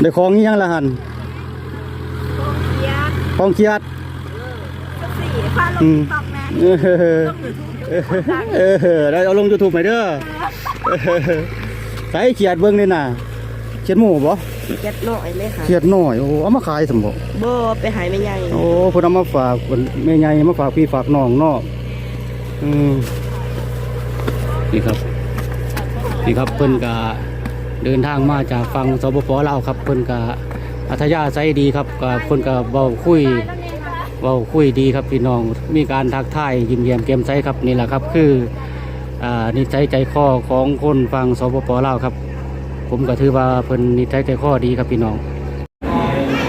ได้ของอีหยังละหันยาของเคียดสี่พาลอืงมตอกแม่เออเออได้เอาลง YouTube ไหมเด้อเออใส่เขียดเบิ่งนี่น่ะเขียดหมูบ่เจ็ดหน่อยเลยค่ะเขียดน้อยโอ้เอามาขายสมบ่โบไปหายไม่ใหญ่โอ้เพิ่นเอามาฝากเพิ่นแม่ใหญ่มาฝากพี่ฝากน้องเนาะอืมนี่ครับ นี่ครับเพิ่นก็เดินทางมาจากฝั่งสปปลาวครับ เพิ่นก็อัธยาศัยดีครับก็เพิ่นก็เว้าคุยเว้าคุยดีครับพี่น้องมีการทักทายยิ้มแย้มแจ่มใสครับนี่แหละครับคืออ่านิสัยใจคอของคนฝั่งสปปลาวครับ ผมก็ถือว่าเพิ่นนิสัยใจคอดีครับพี่น้อง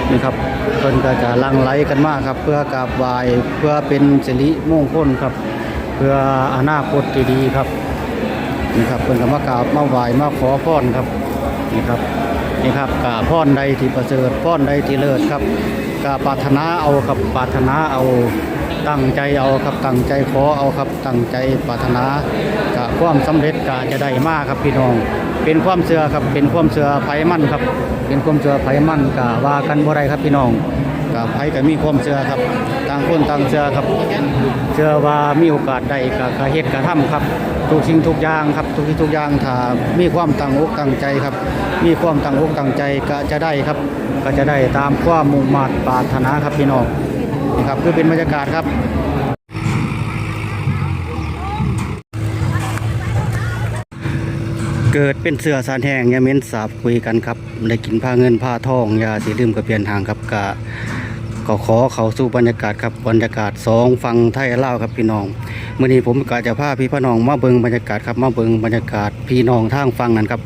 นี่ครับเพิ่นก็จะลังไหลกันมากครับ เพื่อกราบไหว้เพื่อเป็นสิริมงคลครับ เพื่ออนาคตที่ดีครับ นี่ครับเพิ่นก็มากราบมาไหว้มาขอพรครับนี่ครับนี่ครับกาพรใดที่ประเสริฐพรใดที่เลิศครับกาปรารถนาเอาครับปรารถนาเอาตั้งใจเอาครับตั้งใจขอเอาครับตั้งใจปรารถนากะความสำเร็จกะจะได้มากครับพี่น้อง เป็นความเชื่อครับเป็นความเชื่อไผมั่นครับ เป็นความเชื่อไผมั่นกะว่ากันบ่ได้ครับพี่น้องกะไผก็มีความเชื่อครับต่างคนต่างเชื่อครับ เชื่อว่ามีโอกาสได้กะกะเฮ็ดกะทำครับ ทุกสิ่งทุกอย่างครับ ทุกสิ่งทุกอย่างถ้ามีความตั้งอกตั้งใจครับ มีความตั้งอกตั้งใจก็จะได้ครับ ก็จะได้ตามความมุ่งมั่นปรารถนาครับพี่น้องนี่ครับคือเป็นบรรยากาศครับเกิดเป็นเสือสารแห้งยาเม้นสาบคุยกันครับได้กินผ้าเงินผ้าทองยาสีลืมกับเปลี่ยนทางครับกะ ก็ขอเขาสู่บรรยากาศครับบรรยากาศสองฟังไทยเล่าครับพี่น้องเมื่อนี้ผมก็จะพาพี่พี่น้องมาเบิงบรรยากาศครับมาเบิงบรรยากาศพี่น้องทางฟังนั้นครับ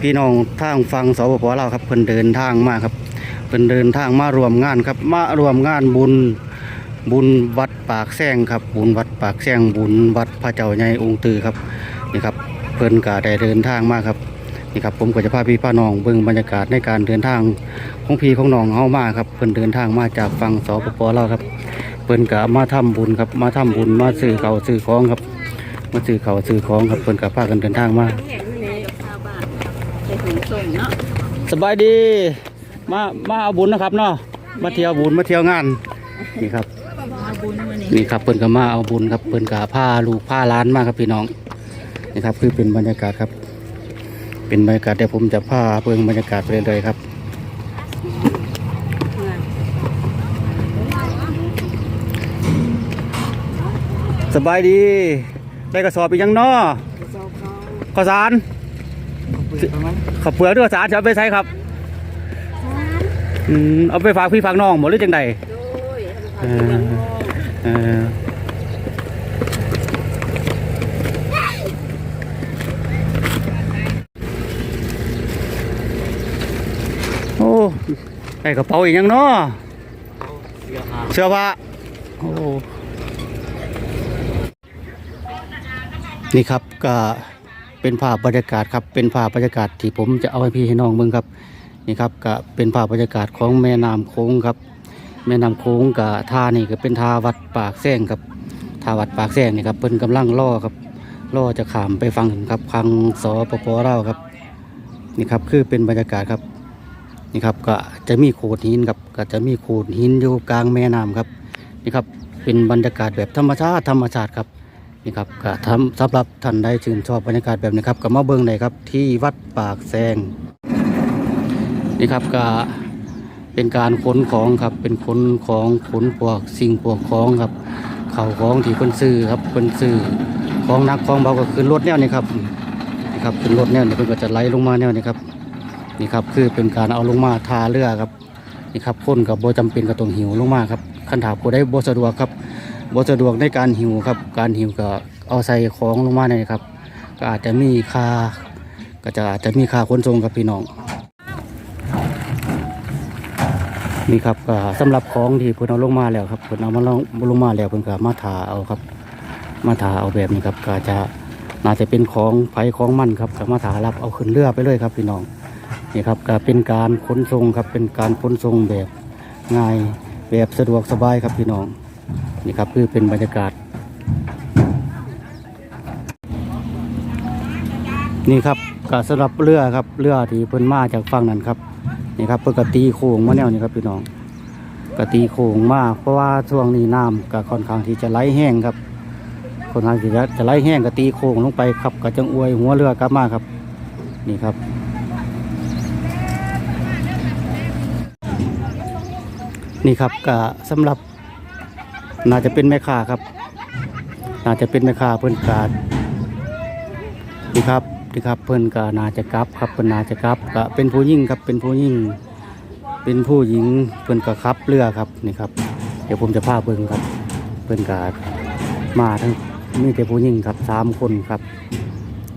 พี่น้องทางฟังสปปลาวครับเพิ่นเดินทางมาครับเพิ่นเดินทางมารวมงานครับมารวมงานบุญบุญวัดปากแซงครับบุญวัดปากแซงบุญวัดพระเจ้าใหญ่องค์ตือครับนี่ครับเพิ่นก็ได้เดินทางมาครับ นี่ครับผมก็จะพาพี่พาน้องเบิ่งบรรยากาศในการเดินทางของพี่ของน้องเฮามาครับเพิ่นเดินทางมาจากฝั่งสปปลาวครับเพิ่นก็มาทำบุญครับมาทำบุญมาซื้อเขาวซื้อของครับ มาซื้อเขาวซื้อของครับเพิ่นก็พากันเดินทางมาเห็นในข้าวบ้านไปถึงส่งเนาะสบายดีมามาเอาบุญนะครับเนาะมาเที่ยวบุญมาเที่ยวงานนี่ครับเอาบุญมานี่นี่ครับเพิ่นก็มาเอาบุญครับเพิ่นก็พาลูกพาหล้านมาครับพี่น้องนี่ครับคือเป็นบรรยากาศครับ เป็นบรรยากาศเดี๋ยวผมจะพาเบิ่งบรรยากาศไปเรื่อยๆครับสบายดี ได้กระสอบอีกยังเนาะข้าวสารข้าวเปลือกด้วยข้าวสารจะเอาไปใช้ครับอืมเอาไปฝากพี่ฝากน้องหมดหรือจังใด โดย เออเออโอ้ ได้กระเป๋าอีกยังเนาะเสื้อผ้าโอ้นี่ครับก็เป็นภาพบรรยากาศครับเป็นภาพบรรยากาศที่ผมจะเอาให้พี่ให้น้องเบิ่งครับนี่ครับก็เป็นภาพบรรยากาศของแม่น้ำโค้งครับ แม่น้ำโค้งกับท่านี่ก็เป็นท่าวัดปากแซงครับท่าวัดปากแซงนี่ครับเพิ่นกำลังล่อครับล่อจะขามไปฟังครับฟังสปปลาวครับนี่ครับคือเป็นบรรยากาศครับ นี่ครับก็จะมีโขดหินครับก็จะมีโขดหินอยู่กลางแม่น้ำครับนี่ครับเป็นบรรยากาศแบบธรรมชาติธรรมชาติครับนี่ครับก็ทำสำหรับท่านใดชื่นชอบบรรยากาศแบบนี้ครับก็มาเบิ่งได้ครับที่วัดปากแซงนี่ครับก็เป็นการขนของครับเป็นขนของขนพวกสิ่งพวกของครับเข่าของที่เพิ่นซื้อครับเพิ่นซื้อของนักของเบาก็คือรถแนวนี้ครับนี่ครับเป็นรถแนวนี้เพิ่นก็จะไหลลงมาแนวนี้ครับ นี่ครับคือเป็นการเอาลงมาทาเรือครับนี่ครับคนกับโบจำเป็นกับตรงหิวลงมาครับคันถาผู้ได้โบสะดวกครับโบสะดวกในการหิวครับ การหิวก็เอาใส่ของลงมาเนี่ยครับ ก็อาจจะมีค่าก็จะอาจจะมีค่าขนส่งครับพี่น้องนี่ครับก็สำหรับของที่เพิ่นเอาลงมาแล้วครับเพิ่นเอามาลงลงมาแล้วเพิ่นก็มาถาเอาครับ มาถาเอาแบบนี้ครับก็จะน่าจะเป็นของไผ่ของมันครับก็มาถารับเอาขึ้นเรือไปเลยครับพี่น้อง นี่ครับก็เป็นการขนส่งครับเป็นการขนส่งแบบง่ายแบบสะดวกสบายครับพี่น้องนี่ครับคือเป็นบรรยากาศ นี่ครับก็สำหรับเรือครับเรือที่เพิ่นมาจากฝั่งนั้นครับนี่ครับเพิ่นกตีโค้งมาแนวนี้ครับพี่น้องกตีโค้งมาเพราะว่าช่วงนี้น้ำก็ค่อนข้างที่จะไหลแห้งครับค่อนข้างที่จะจะไหลแห้งก็ตีโค้งลงไปครับก็จังอวยหัวเรือกลับมาครับ นี่ครับ นี่ครับก็สำหรับน่าจะเป็นแม่ค้าครับ น่าจะเป็นแม่ค้าเพิ่อนกาดนี่ครับนี่ครับเพิ่อนก็น่าจะกลับครับเพิ่นน่าจะกลับก็เป็นผู้หญิงครับเป็นผู้หญิงเป็นผู้หญิงเพิ่อนก็ขับเรือครับนี่ครับ เดี๋ยวผมจะพาเบิ่งครับ เพิ่อนก็มาทั้งมีแต่ผู้หญิงครับสามคนครับ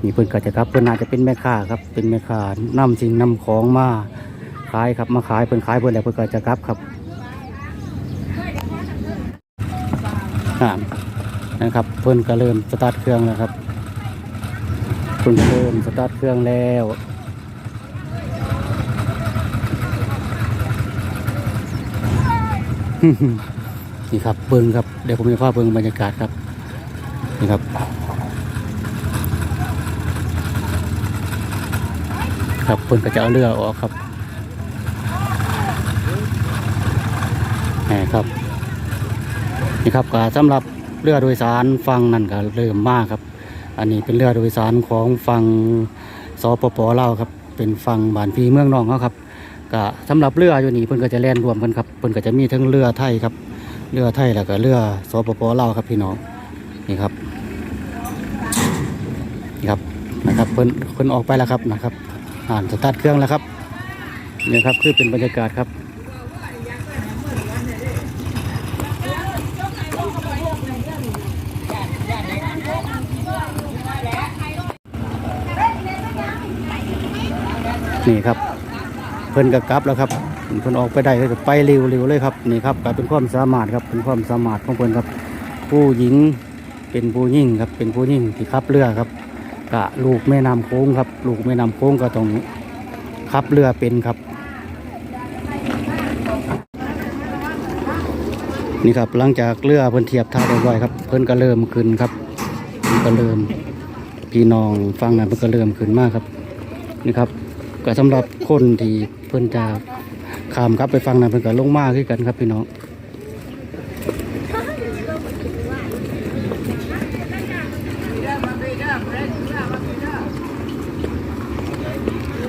นี่เพิ่อนก็จะกลับเพิ่อนน่าจะเป็นแม่ค้าครับ เป็นแม่ค้านำสิ่งนำของมาขายครับมาขายเพิ่อนขายเพิ่อนแล้วเพิ่อนก็จะกลับครับ อ่านะครับ เพิ่นก็เริ่มสตาร์ทเครื่องแล้วครับเพิ่นเริ่มสตาร์ทเครื่องแล้วนี่ครับเบิ้งครับเดี๋ยวผมจะพาเบิ้งบรรยากาศครับนี่ครับ ครับเพิ่นก็จะเอาเรือออกครับแหมครับ นี่ครับก็สำหรับเรือโดยสารฟังนั่นก็เริ่มมากครับ อันนี้เป็นเรือโดยสารของฟังสปปลาวครับ เป็นฟังบ้านพีเมืองนองเขาครับก็สำหรับเรืออยู่นี่เพิ่นก็จะแล่นรวมกันครับเพิ่นก็จะมีทั้งเรือไทยครับเรือไทยแล้วก็เรือสปปลาวครับพี่น้องนี่ครับนี่ครับนะครับเพิ่นเพิ่นออกไปแล้วครับนะครับอ่านสตาร์ทเครื่องแล้วครับนี่ครับคือเป็นบรรยากาศครับ นี่ครับ เพิ่นก็กลับแล้วครับเพิ่นออกไปได้ก็ไปเร็วๆเลยครับนี่ครับก็เป็นความสามารถครับเป็นความสามารถของเพิ่นครับ ผู้หญิงเป็นผู้หญิงครับเป็นผู้หญิงที่ขับเรือครับกะลูกแม่น้ำโค้งครับ ลูกแม่น้ำโค้งก็ต้องขับเรือเป็นครับ นี่ครับหลังจากเรือเพิ่นเทียบท่าเรียบร้อยครับ เพิ่นก็เริ่มขึ้นครับเพิ่นก็เริ่มพี่น้องฟังนั้นเพิ่นก็เริ่มขึ้นมากครับนี่ครับ ก็สำหรับคนที่เพิ่นจะข้ามครับไปฟังนั้นเพิ่นก็ลงมาคือกันครับพี่น้อง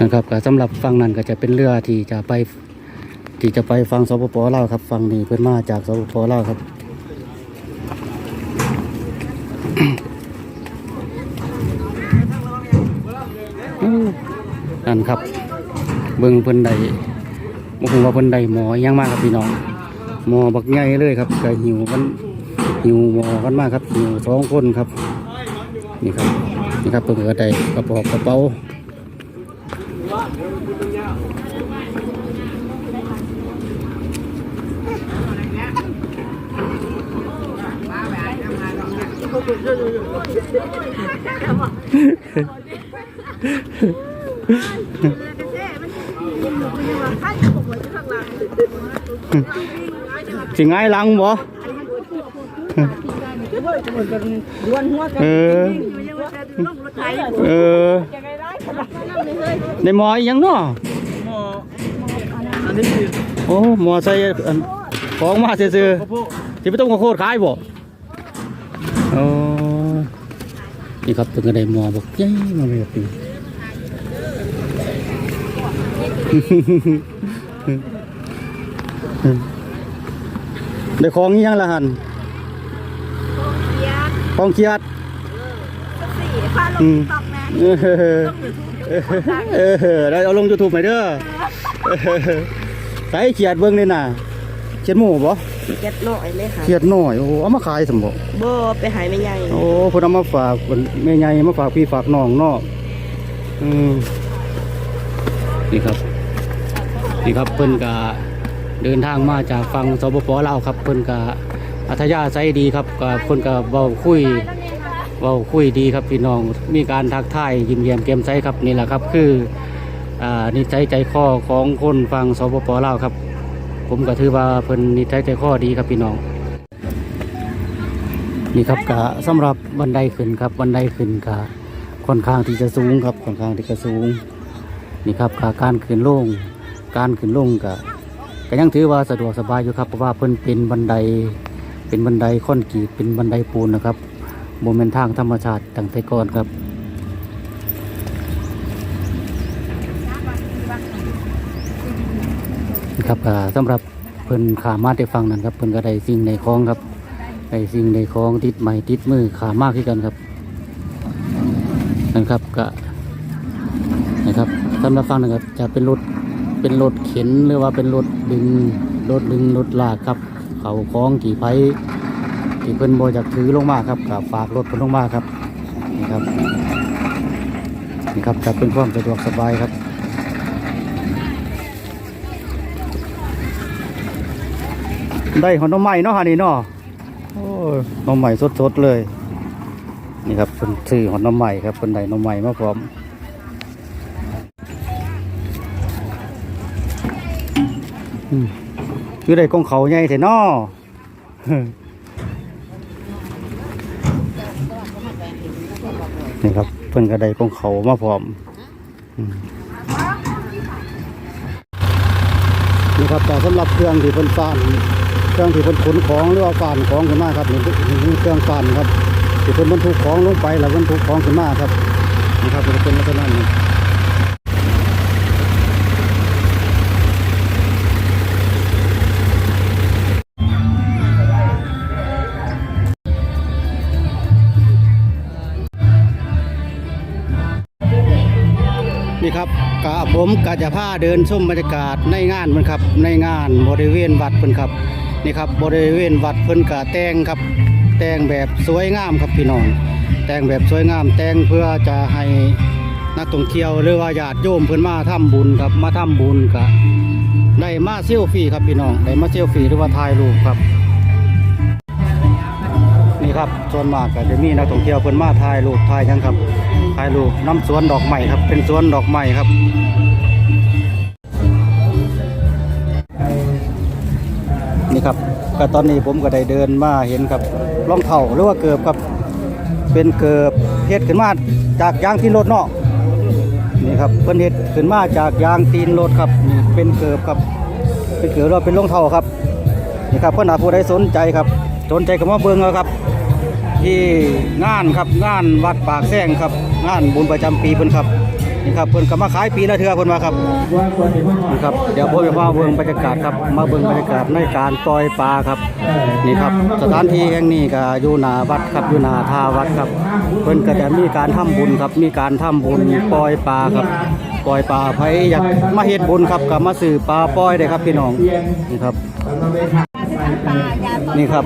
นะครับก็สำหรับฟังนั้นก็จะเป็นเรือที่จะไปที่จะไปฟังสปปลาวครับฟังนี้เพิ่นมาจากสปปลาวครับ นั่น ครับ เบิ่งเพิ่นใดบ่ฮู้ว่าเพิ่นใดหมอยังมากครับพี่น้องหมอบักใหญ่เลยครับก็หิวกันหิวหมอกันมากครับหิวสองคนครับ นี่ครับนี่ครับเพิ่นก็ได้กระป๋ากระเป๋า สิง่ายลังบ่ดวนหัวเออเออในหมออีหยังเนาะโอ้หมอใส่ของมาเซื่อๆสิไปต้มข้าวโพดขายบ่โอ้นี่ครับเป็นกระไดหมอบอกยัยมาเลยครับ ได้ของอีหยังละหันเบียร์ของเคียดสี่ฟ้าลอืงมตอกนะเออเออได้เอาลงยูทูบไหมเด้อเออใส่เขียดเบิ้งเลยน่ะเขียดหมูบ่เจ็ดหน่อยเลยค่ะเขียดน้อยโอ้โหเอามาขายสมบ่โบไปหายไม่ใหญ่โอ้เพิ่นเอามาฝากเพิ่นแม่ใหญ่มาฝากพี่ฝากน้องเนาะอืมนี่ครับนี่ครับเพิ่นก็ เดินทางมาจากฝั่งสปปลาวครับเพิ่นก็อัธยาศัยดีครับก็เพิ่นก็เว้าคุยเว้าคุยดีครับพี่น้องมีการทักทายยิ้มแย้มแจ่มใสครับนี่แหละครับคืออ่านิสัยใจคอของคนฟังสปปลาวครับ ผมก็ถือว่าเพิ่นนิสัยใจคอดีครับพี่น้องนี่ครับก็สำหรับบันไดขึ้นครับบันไดขึ้นก็คค่อนข้างที่จะสูงครับค่อนข้างที่จะสูง นี่ครับกะการขึ้นลงการขึ้นลงก็ ก็ยังถือว่าสะดวกสบายอยู่ครับเพราะว่าเพิ่นเป็นบันไดเป็นบันไดคอนกรีตเป็นบันไดปูนนะครับโมเมนทางธรรมชาติตั้งแต่ก่อนครับครับอ่าสำหรับเพิ่นขามาได้ฟังนั้นครับเพิ่นก็ได้สิ่งในคลองครับได้สิ่งในคลองติดไม้ติดมือขามากขึ้นกันครับนั่นครับก็นะครับสำหรับฟังนะครับจะเป็นรถ เป็นรถเข็นหรือว่าเป็นรถดึงรถดึงรถลากครับ เขาคล้องกี่ไผที่เพิ่นบอยากถือลงมาครับกับฝากรถเพิ่นลงมาครับนี่ครับนี่ครับจะเป็นความสะดวกสบายครับได้หอนน้ำใหม่เนาะฮะนี่เนาะโอ้ยน้ำใหม่สดๆเลย นี่ครับเพิ่นซื้อหอนน้ำใหม่ครับเพิ่นได้น้ำใหม่มาพร้อม คือได้กองเขาใหญ่เถอะน้อนี่ครับเพิ่นก็ได้กองเขามาพร้อมนี่ครับแต่สำหรับเครื่องที่เพิ่นฟานเครื่องที่เพิ่นขนของหรือว่าฟานของขึ้นมาครับนี่เครื่องฟานครับที่เพิ่นบรรทุกของลงไปแล้วบรรทุกของขึ้นมาครับนี่ครับเป็นลักษณะนี้ ผมกะจะพาเดินชมบรรยากาศในงานมันครับ ในงานบริเวณวัดเพิ่นครับนี่ครับบริเวณวัดเพิ่นกะแต่งครับ แต่งแบบสวยงามครับพี่น้อง แต่งแบบสวยงามแต่งเพื่อจะให้นักท่องเที่ยวหรือว่าญาติโยมเพิ่นมาทำบุญครับมาทำบุญกะได้มาเซลฟี่ครับพี่น้องได้มาเซลฟี่หรือว่าถ่ายรูปครับ นี่ครับส่วนมากก็จะมีนักท่องเที่ยวเพิ่นมาถ่ายรูปถ่ายยังครับถ่ายรูปน้ำสวนดอกไม้ครับ เป็นสวนดอกไม้ครับ ก็ตอนนี้ผมก็ได้เดินมาเห็นครับรองเท้าหรือว่าเกือบครับ เป็นเกือบเฮ็ดขึ้นมาจากยางที่รถเนาะนี่ครับเพิ่นเฮ็ดขึ้นมาจากยางตีนรถครับนี่เป็นเกือบครับเป็นเกือบหรือว่าเป็นรองเท้าครับนี่ครับเพื่อนหาผู้ใดสนใจครับ สนใจก็มาเบิ่งเอาครับ ที่งานครับงานวัดปากแซงครับ งานบุญประจำปีเพิ่นครับ นี่ครับเพิ่นก็มาขายปีละเทื่อเพิ่นว่าครับนี่ครับเดี๋ยวผมจะมาเบิ่งบรรยากาศครับมาเบิ่งบรรยากาศในการปล่อยปลาครับนี่ครับสถานที่แห่งนี้ก็อยู่หน้าวัดครับอยู่หน้าท่าวัดครับเพิ่นก็จะมีการทำบุญครับมีการทำบุญปล่อยปลาครับปล่อยปลาไผอยากมาเฮ็ดบุญครับก็มาซื้อปลาปล่อยได้ครับพี่น้องนี่ครับนี่ครับ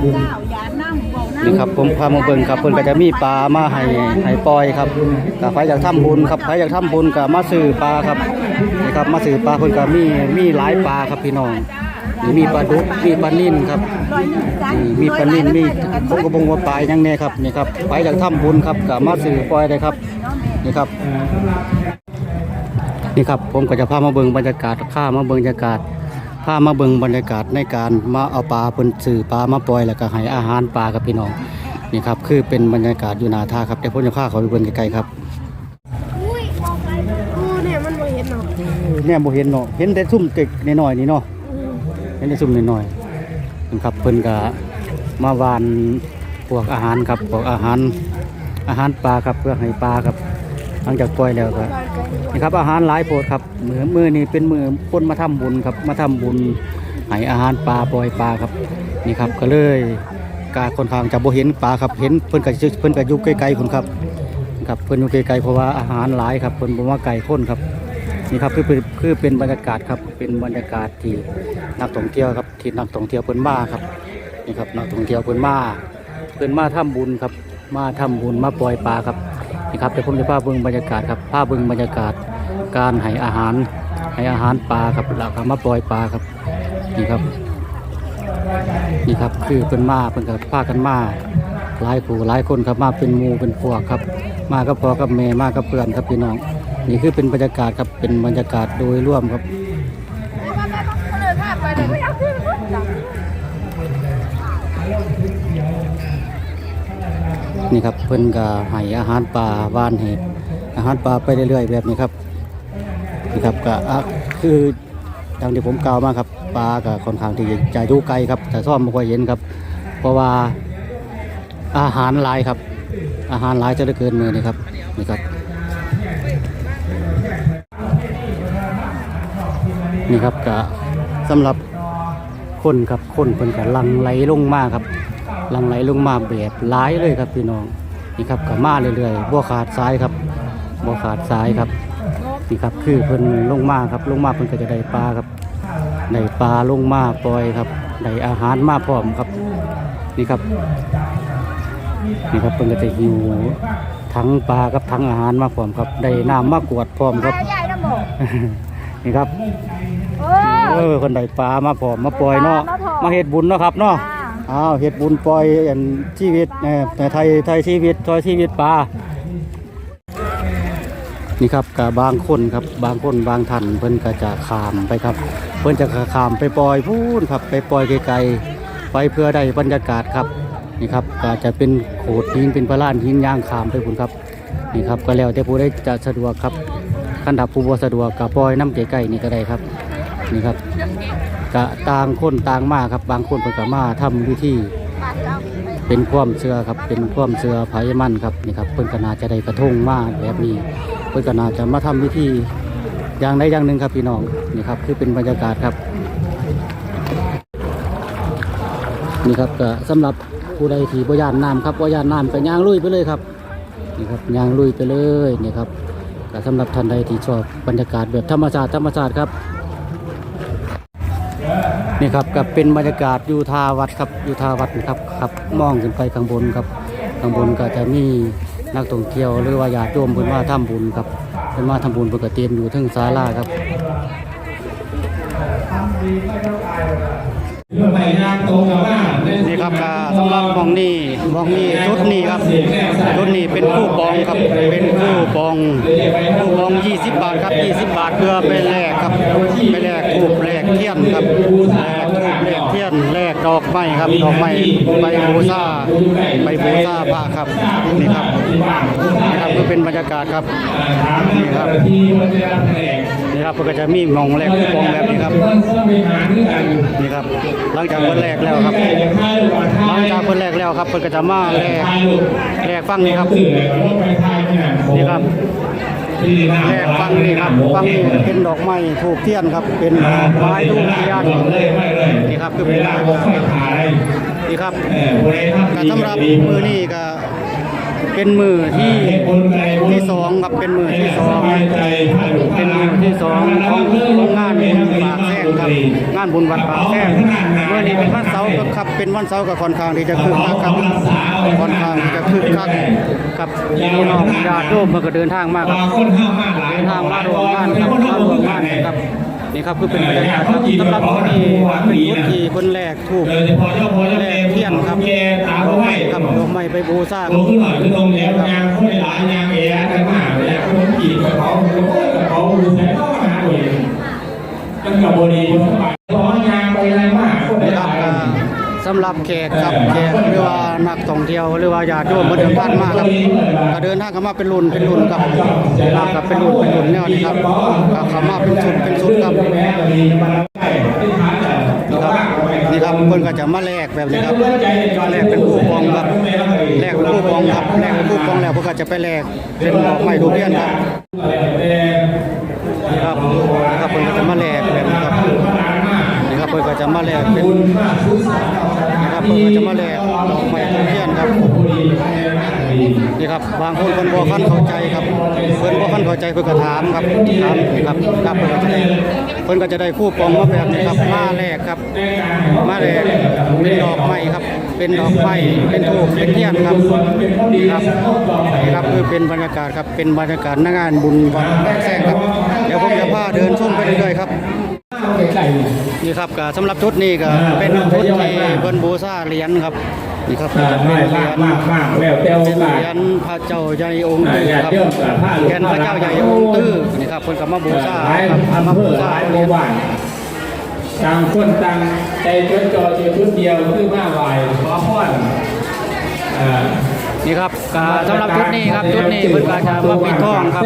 นี่ครับผมพามาเบิ่งครับเพิ่นก็จะมีปลามาให้ให้ปล่อยครับก็ใครอยากทำบุญครับใครอยากทำบุญก็มาซื้อปลาครับนี่ครับมาซื้อปลาเพิ่นก็มีมีหลายปลาครับพี่น้องมีปลาดุกมีปลานิ่นครับมีปลานิ่นมีผมก็บ่งว่าปลาหยังแน่ครับนี่ครับใครอยากทำบุญครับก็มาซื้อปล่อยได้ครับนี่ครับนี่ครับผมก็จะพามาเบิ่งบรรยากาศข้ามาเบิ่งบรรยากาศ พามาเบิ่งบรรยากาศในการมาเอาปลาเพิ่นซื้อปลามาปล่อยแล้วก็ให้อาหารปลากับพี่น้องนี่ครับคือเป็นบรรยากาศอยู่หนาท่าครับเดี๋ยวผมจะพาเขาไปเบิ่งใกล้ๆครับอุ้ยมองไปอู้เนี่ยมันบ่เห็นหรอกเนี่ยบ่เห็นเนาะเห็นแต่ซุ่มเด็กน้อยๆนี่เนาะเห็นแต่ซุ่มน้อยๆนี่ครับเพิ่นก็มาวานพวกอาหารครับพวกอาหารอาหารปลาครับเพื่อให้ปลาครับ หลังจากปล่อยแล้วก็นี่ครับอาหารหลายโพดครับมือมือนี่เป็นมือคนมาทำบุญครับ มาทำบุญให้อาหารปลาปล่อยปลาครับ นี่ครับก็เลยกาค่อนข้างจะบ่เห็นปลาครับเห็นเพิ่นก็สิเพิ่นก็อยู่ไกลๆคุณครับครับเพิ่นอยู่ไกลๆเพราะว่าอาหารหลายครับเพิ่นบ่ว่าไก่ข้นครับนี่ครับคือเป็นคือเป็นบรรยากาศครับเป็นบรรยากาศที่นักท่องเที่ยวครับที่นักท่องเที่ยวเพิ่นมาครับนี่ครับนักท่องเที่ยวเพิ่นมาเพิ่นมาทำบุญครับมาทำบุญมาปล่อยปลาครับ นี่ครับเดี๋ยวผมจะพาเบิ่งบรรยากาศครับพาเบิ่งบรรยากาศการให้อาหารให้อาหารปลาครับแล้วก็มาปล่อยปลาครับนี่ครับนี่ครับคือเป็นมาเป็นกับภากันมาหลายผู้หลายคนครับมาเป็นมูเป็นพวกครับ มากับพอกับแม่มากับเพื่อนครับพี่น้อง นี่คือเป็นบรรยากาศครับเป็นบรรยากาศโดยรวมครับ นี่ครับเพิ่นก็ให้อาหารปลาว่านเห็ดอาหารปลาไปเรื่อยๆแบบนี้ครับนี่ครับก็อะคือดังที่ผมกล่าวมาครับปลาก็ค่อนข้างที่จะอยู่ไกลครับแต่ซ่อมไม่ค่อยเห็นครับ เพราะว่าอาหารหลายครับ อาหารหลายจะเหลือเกินมือนี่ครับนี่ครับ นี่ครับก็สำหรับคนครับคนเพิ่นก็ลังไหลลงมาครับ ลังไหลลงมาแบบหลายเลยครับพี่น้องนี่ครับก็มาเรื่อยๆบ่ขาดสายครับบ่ขาดสายครับนี่ครับคือเพิ่นลงมาครับลงมาเพิ่นก็จะได้ปลาครับได้ปลาลงมาปล่อยครับได้อาหารมาพร้อมครับนี่ครับนี่ครับเพิ่นก็จะหิวทั้งปลากับทั้งอาหารมาพร้อมครับได้น้ำมากวดพร้อมครับใหญ่นะหมอนี่ครับเอเอออคนได้ปลามาพร้อมมาปล่อยเนาะมาพร้อมมาเฮ็ดบุญเนาะครับเนาะจ้า อ้าวเฮ็ดบุญปล่อยอันชีวิตเอ่อแต่ไทยไทยชีวิตซอยชีวิตปลานี่ครับกับบางคนครับบางคนบางท่านเพิ่นก็จะขามไปครับ เพิ่นจะขามไปปล่อยพูนครับ ไปปล่อยไกลๆไปเพื่อได้บรรยากาศครับนี่ครับก็จะเป็นโขดหินเป็นพระลานหินย่างขามไปพุ่นครับนี่ครับก็แล้วแต่ผู้ใดจะสะดวกครับคันดับผู้บ่สะดวกก็ปล่อยน้ำใกลๆนี่ก็ได้ครับนี่ครับ ก็ต่างคนต่างมาครับบางคนเพิ่นก็มาทำพิธีเป็นความเชื่อครับเป็นความเชื่อไผมันครับนี่ครับเพิ่นกนาจะได้กระทงมาแบบนี้ เพิ่นกนาจะมาทำพิธีอย่างใดอย่างหนึ่งครับพี่น้องนี่ครับคือเป็นบรรยากาศครับนี่ครับก็สำหรับผู้ใดที่บ่ยานน้ำครับบ่ยานน้ำก็ย่างลุยไปเลยครับนี่ครับย่างลุยไปเลยนี่ครับก็สำหรับท่านใดที่ชอบบรรยากาศแบบธรรมชาติธรรมชาติครับ นี่ครับกับเป็นบรรยากาศยูทาวัดครับยูทาวัดนะครับครับมองขึ้นไปข้างบนครับข้างบนก็จะมีนักท่องเที่ยวหรือว่าญาติโยมเพิ่นมาทำบุญครับเพิ่นมาทำบุญเพิ่นก็เตรียมอยู่ทั้งศาลาครับ เพื่อไปย่างตรงกับว่านี่ครับก็สำหรับมองนี่มองนี่ชุดนี้ครับชุดนี้เป็นผู้ปองครับเป็นผู้ปองผู้ปอง 20 บาทครับ 20 บาทเพื่อไปแลกครับไปแลกทูบแลกเทียนครับ แลกทูบแลกเทียนแลกดอกไม้ครับดอกไม้ไปบูชาไปบูชาพระครับนี่ครับนี่ครับก็เป็นบรรยากาศครับนี่ครับนี่ครับก็จะมีมองแลกคูปองแบบนี้ครับนี่ครับ หลังจากเพิ่นแลกแล้วครับ หลังจากเพิ่นแลกแล้วครับเพิ่นก็จะมาแลกแลกฟังนี่ครับสื่อเลยว่าไปทยเนี่ครับ แลกฟังนี่ครับฟังนี่เป็นดอกไม้ถูกเทียนครับ เป็นดอกไม้ทูบเทียนเลยไม่เลยนี่ครับคือเป็นเวลาผมไปขายนี่ครับเออคนไหนทำก็ดีสำหรับมือนี่ก็ เป็นมือที่นที่สองครับเป็นมือที่สองเป็นมือที่สองของของงานบุญปากแซงครับงานบุญวัดปากแซงเมื่อนี้เป็นวันเสาร์ครับเป็นวันเสาร์กับค่อนข้างที่จะคึกคักครับค่อนข้างที่จะคึกคักครับพี่น้องญาติโยมเพิ่นก็เดินทางมากครับเดินทางมารวมงานครับมารวมงานครับ นี่ครับคือเป็นบรรยากาศครับสำหรับที่นี่เป็นจุดที่คนแรกถูกโดยเฉพาะเจ้าพ่อเจ้าแรแม่กเทียนครับแกตาเขาไว้ครับดอกไม้ไปบูชาคโตรับขึ้นหน่อยขึ้นลงแล้วยางค่อยหลายยางเอ๋กันมากแล้วคนขี่กระเป๋ากระเป๋ากระเป๋าดูแสนเข้ามาหาตัวเองมันกับบดีคนสบายร้อนยางำหรับแขกครับแขกหรือว่านักท่องเที่ยวหรือว่าญาติโยมมาเดินทางมาครับก็เดินทางเข้ามาเป็นรุ่นเป็นรุ่นครับมาครับเป็นรุ่นเป็นรุ่นแนวนี้ครับเข้ามาเป็นชุดเป็นชุดครับมีมาได้ที่ฐานแต่นี่ครับเพิ่นก็จะมาแลกแบบนี้ครับแลกเป็นคู่ปองครับแลกเป็นคู่ปองครับแลกเป็นคู่ปองแล้วเพิ่นก็จะไปแลกเป็นดอกไม้ทูเทียนครับครับครับเพิ่นก็จะมาแลกแบบนี้ครับ พิ่นก็จะมาแลกเป็นนะครับเพิ่นก็จะมาแลกดอกไม้ทูบเทียนครับนี่ครับบางคนเพิ่นบ่คันเข้าใจครับเพิ่นบ่คันเข้าใจเพิ่นก็ถามครับถามครับครับเพิ่นก็จะได้เพิ่นก็จะได้คู่ปองมาแบบนี้ครับมาแลกครับ มาแลกเป็นดอกไม้ครับเป็นดอกไม้เป็นทูบเป็นเทียนครับครับนี่ครับคือเป็นบรรยากาศครับเป็นบรรยากาศหน้างานบุญวัดแม่แซงครับเดี๋ยวผมจะพาเดินชมไปเรื่อยๆครับ นี่ครับก็สำหรับชุดนี้ก็เป็นชุดที่เพิ่นบูชาเหรียญครับนี่ครับก็จะเป็นเหรียญมากมากแล้วแต่โอเป็นเหกาสรียญพระเจ้าใหญ่องค์ตื้อครับเหรียญพระเจ้าใหญ่องค์ตื้อนี่ครับเพิ่นก็มาบูชาหลายครับมาอำเภบูอหชาลายเหหรีมู่ยญบ้านต่างคนต่างใจจดจ่อเดียวชุดเดียวคือมาไหวขอพรเอ่อนี่ครับก็สำหรับจุดนี้ครับจุดนี้เพิ่นก็จะมาปิดทองครับ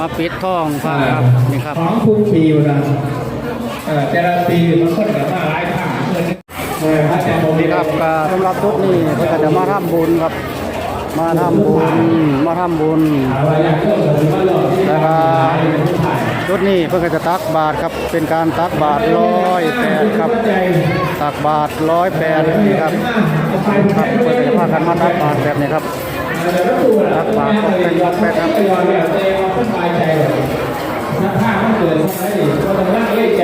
มาปิดทองพระครับนี่ครับของทุกปีนะเออ แต่ละปีมันก็จะมาหลายครั้งเพระอาจารย์ผมนี่ครับก็สำหรับจุดนี้เพิ่ก็จะมาทำบุญครับ มาทำบุญมาทำบุญว่าอยากเลิกก็ถือว่าหลอกที่แล้วก็ถ่ายจุดนี้เพิ่นก็จะตักบาตรครับเป็นการตักบาตรร้อยแปดครับตักบาตรร้อยแปดนี่ครับครับเพิ่นก็จะพากันมาตักบาตรแบบนี้ครับรักบาปเป็นรักแม่ครับ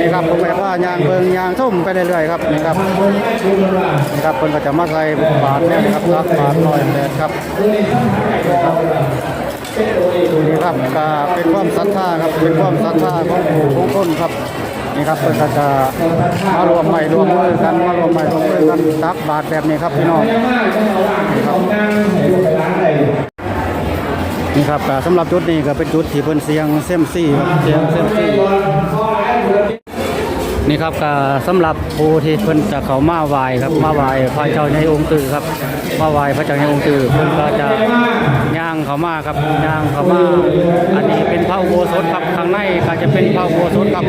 นี่ครับผมแบบว่ายางเบิงยางส้มไปเรื่อยๆครับนี่ครับนี่ครับเพิ่นก็จะมาใส่บาตรเนี่ยครับตักบาตรร้อยแปดครับนี่ครับก็เป็นความศรัทธาครับเป็นความศรัทธาของผู้ของคนครับนี่ครับเพิ่นก็จะมารวมไม้รวมมือกันมารวมไม้รวมมือกันตักบาตรแบบนี้ครับพี่น้องนั่งให้ลูกไปร้า นี่ครับก็สำหรับจุดนี้ก็เป็นจุดที่เพิ่นเสียงเซมซี่ครับเสียงเซมซี่นี่ครับก็สำหรับผู้ที่เพิ่นจะเขามาไหวครับมาไหวพระเจ้าในองค์ตื่ครับมาไหวพระเจ้าในองค์ตื่เพิ่นก็จะย่างเขามาครับย่างเขามาอันนี้เป็นพระอุโบสถครับข้างในก็จะเป็นพระอุโบสถครับ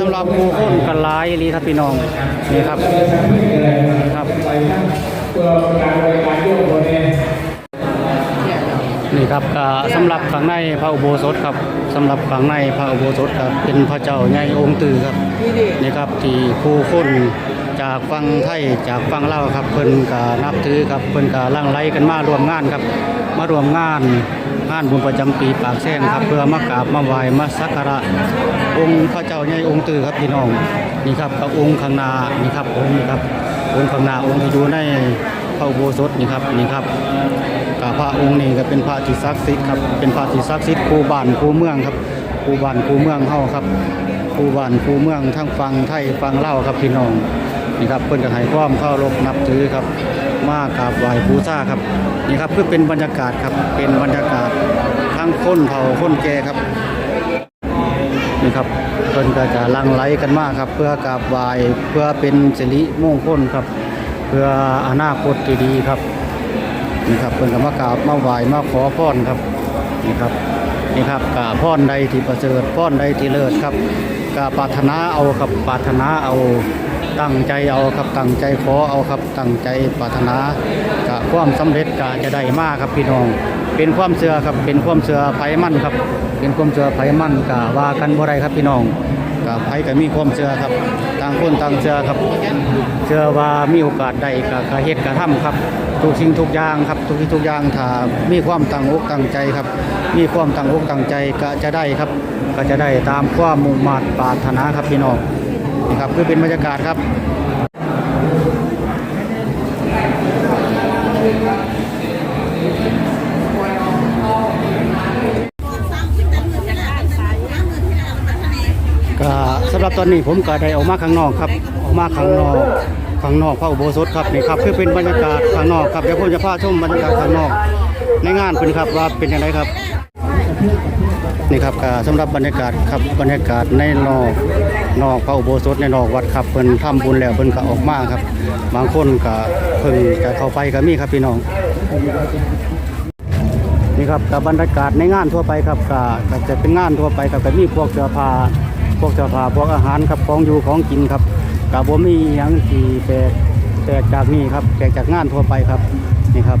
สำหรับผู้คนกันหลายลีครับพี่น้องนี่ครับนี่ครับ เพื่อการบริการโยกคนเนี่ย นี่ ครับก็สำหรับข้างในพระอุโบสถครับสำหรับข้างในพระอุโบสถครับเป็นพระเจ้าใหญ่องค์ตื่ครับนี่ครับที่ผู้คนจากฟังไทยจากฟังเล่าครับเพิ่นก็นับถือครับเพิ่นก็ลั่งไลกันมารวมงานครับ มารวมงานงานบุญประจำปีปากแซงครับ เพื่อมากราบมาไหว้มาสักการะองค์พระเจ้าใหญ่องค์ตื่ครับพี่น้องนี่ครับกับองค์ข้างหน้านี่ครับองค์นี้ครับองค์ข้างหน้าองค์ที่อยู่ในพระอุโบสถนี่ครับนี่ครับ กับพระองค์นี้ก็เป็นพระที่ศักดิ์สิทธิ์ครับเป็นพระที่ศักดิ์สิทธิ์คู่บ้านคู่เมืองครับคู่บ้านคู่เมืองเฮาครับคู่บ้านคู่เมืองทั้งฟังไทยฟังเล่าครับพี่น้องนี่ครับเพิ่อนก็ให้ความเคารพนับถือครับ มากราบไหว้บูชาครับนี่ครับเพื่อเป็นบรรยากาศครับเป็นบรรยากาศทั้งคนเฒ่าคนแก่ครับนี่ครับเพิ่อนก็จะลังไหลกันมากครับ เพื่อกราบไหว้เพื่อเป็นสิริมงคลครับ เพื่ออนาคตที่ดีครับ นี่ครับเพิ่นก็มากราบมาไหว้มาขอพรครับนี่ครับนี่ครับกาบพรใดที่ประเสริฐพรใดที่เลิศครับกาปรารถนาเอาครับปรารถนาเอาตั้งใจเอาครับตั้งใจขอเอาครับตั้งใจปรารถนากะความสำเร็จกะจะได้มากครับพี่น้อง เป็นความเชื่อครับเป็นความเชื่อไผมั่นครับ เป็นความเชื่อไผมั่นกะว่ากันบ่ได้ครับพี่น้อง กะไผก็มีความเชื่อครับต่างคนต่างเชื่อครับ เชื่อว่ามีโอกาสได้กะกะเฮ็ดกระทำครับ ทุกสิ่งทุกอย่างครับทุกสิ่งทุกอย่างถ้ามีความตั้งอกตั้งใจครับ มีความตั้งอกตั้งใจก็จะได้ครับ ก็จะได้ตามความมุ่งมั่นปรารถนาครับพี่น้องนี่ครับคือเป็นบรรยากาศครับ ก็สำห รับตอนนี้ผมก็ได้ออกมาข้างนอกครับออกมาข้างนอกข้างนอกพระอุโบสถครับนี่ครับคือเป็นบรรยากาศข้างนอกครับเดี๋ยวผมจะพาชมบรรยากาศข้างนอก ในงานเป็นครับว่าเป็นยังไงครับนี่ครับก็สำหรับบรรยากาศครับบรรยากาศในนอกนอกพระอุโบสถในนอกวัดครับเพิ่นทำบุญแล้วเพิ่นก็ออกมาครับ บางคนก็เพิ่งจะเข้าไปก็มีครับพี่น้องนี่ครับกับบรรยากาศในงานทั่วไปครับก็ก็จะเป็นงานทั่วไปครับก็มีพวกเสื้อผ้า พวกเสื้อผ้าพวกอาหารครับของอยู่ของกินครับกับผมมีอยังที่แปลกแปลกจากนี่ครับแปลกจากงานทั่วไปครับนี่ครับ